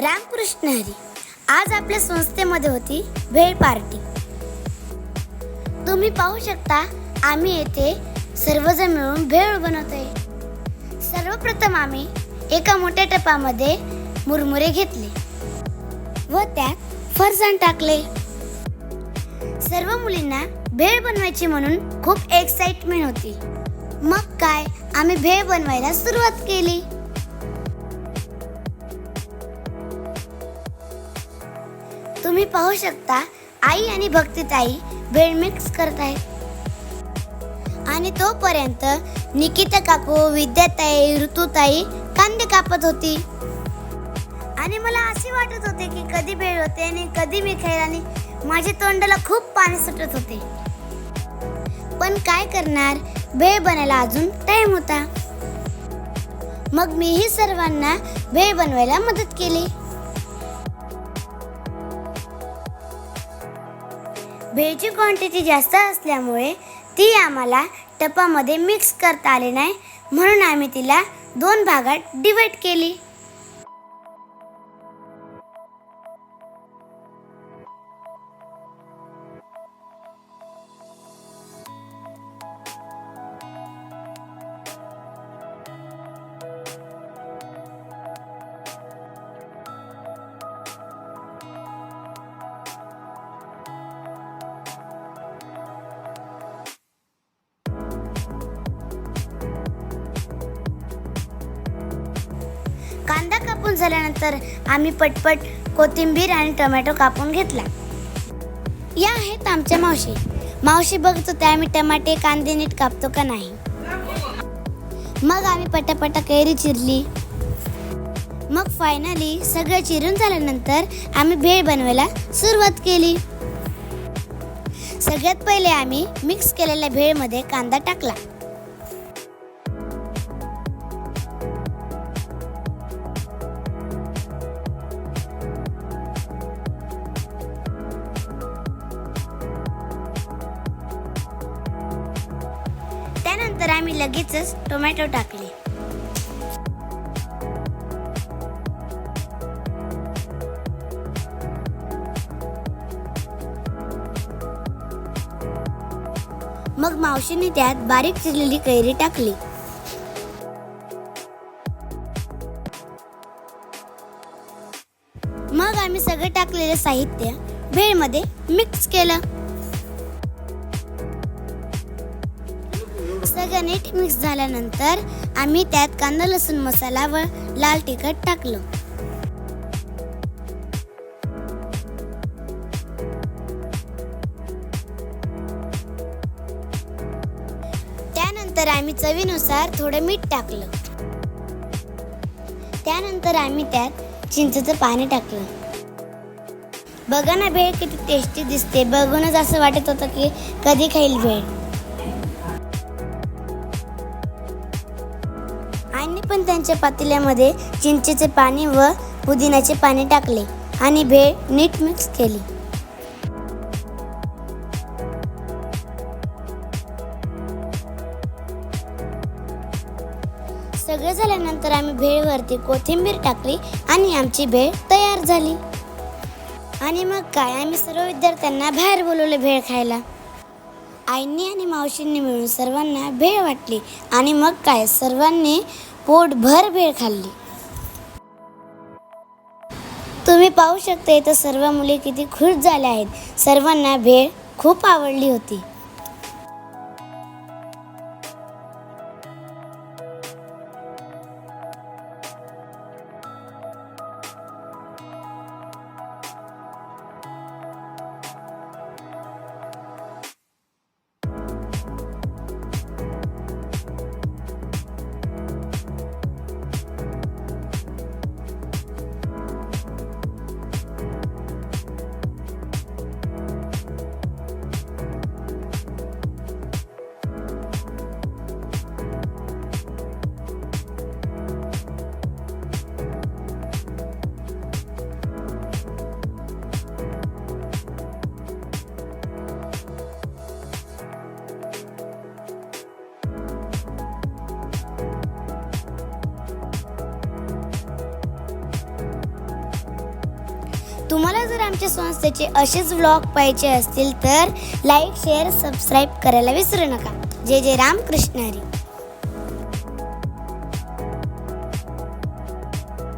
रामकृष्ण हरी. आज आपल्या संस्थेमध्ये होती भेळ पार्टी. तुम्ही पाहू शकता आम्ही येथे सर्वजण मिळून भेळ बनवतोय. सर्वप्रथम आम्ही एका मोठ्या टपामध्ये मुरमुरे घेतले व त्यात फरसाण टाकले. सर्व मुलींना भेळ बनवायची म्हणून खूप एक्साइटमेंट होती. मग काय आम्ही भेळ बनवायला सुरुवात केली. तुम्ही पाहू शकता आई आणि भक्तीताई भेळ मिक्स करत आहेत. आणि तोपर्यंत निकिता काकू विद्याताई ऋतुताई कांदे कापत होती. आणि मला असे वाटत होते की कधी भेळ होते आणि कधी मी खाईल आणि माझ्या तोंडाला खूप पाणी सुटत होते. पण काय करणार? भेळ बनायला अजून टाइम होता. मग मीही सर्वांना भेळ बनवायला मदत केली. भेळची क्वांटिटी जास्त असल्यामुळे ती आम्हाला टपामध्ये मिक्स करता आली नाही. म्हणून आम्ही तिला दोन भागात डिवाइड केली. कापून झाल्यानंतर आम्ही पटपट कोथिंबीर आणि टोमॅटो कापून घेतला. या आहेत आमच्या मावशी. मावशी बघतो त्या आम्ही टमाटे कांदे नीट कापतो का नाही? मग आम्ही पटापटा कैरी चिरली. मग फायनली सगळं चिरून झाल्यानंतर आम्ही भेळ बनवायला सुरुवात केली. सगळ्यात पहिले आम्ही मिक्स केलेल्या भेळमध्ये कांदा टाकला. त्यानंतर आम्ही लगेचच टोमॅटो टाकले. मग मावशीने त्यात बारीक चिरलेली कैरी टाकली. मग आम्ही सगळं टाकलेलं साहित्य भेळमध्ये मिक्स केलं. सगळं नीट मिक्स झाल्यानंतर आम्ही त्यात कांदा लसूण मसाला व लाल तिखट टाकलं. त्यानंतर आम्ही चवीनुसार थोडं मीठ टाकलं. त्यानंतर आम्ही त्यात चिंचेचं पाणी टाकलं. बघा ना भेळ किती टेस्टी दिसते. बघूनच असं वाटत होतं की कधी खाईल भेळ. आईने पण त्यांच्या पातेल्यामध्ये चिंचेचे पाणी व पुदिन्याचे पाणी टाकले आणि भेळ नीट मिक्स केली. सगळं झाल्यानंतर आम्ही भेळवरती कोथिंबीर टाकली आणि आमची भेळ तयार झाली. आणि मग काय आम्ही सर्व विद्यार्थ्यांना बाहेर बोलवले भेळ खायला. आईंनी आणि मावशींनी मिळून सर्वांना भेळ वाटली. आणि मग काय सर्वांनी पोटभर भेळ खाल्ली. तुम्ही पाहू शकता इथं सर्व मुली किती खुश झाल्या आहेत. सर्वांना भेळ खूप आवडली होती. तुम्हाला जर आमच्या संस्थेचे असेच व्लॉग पाहिजे असतील तर लाईक शेअर सबस्क्राईब करायला विसरू नका. जय जय रामकृष्ण हरी.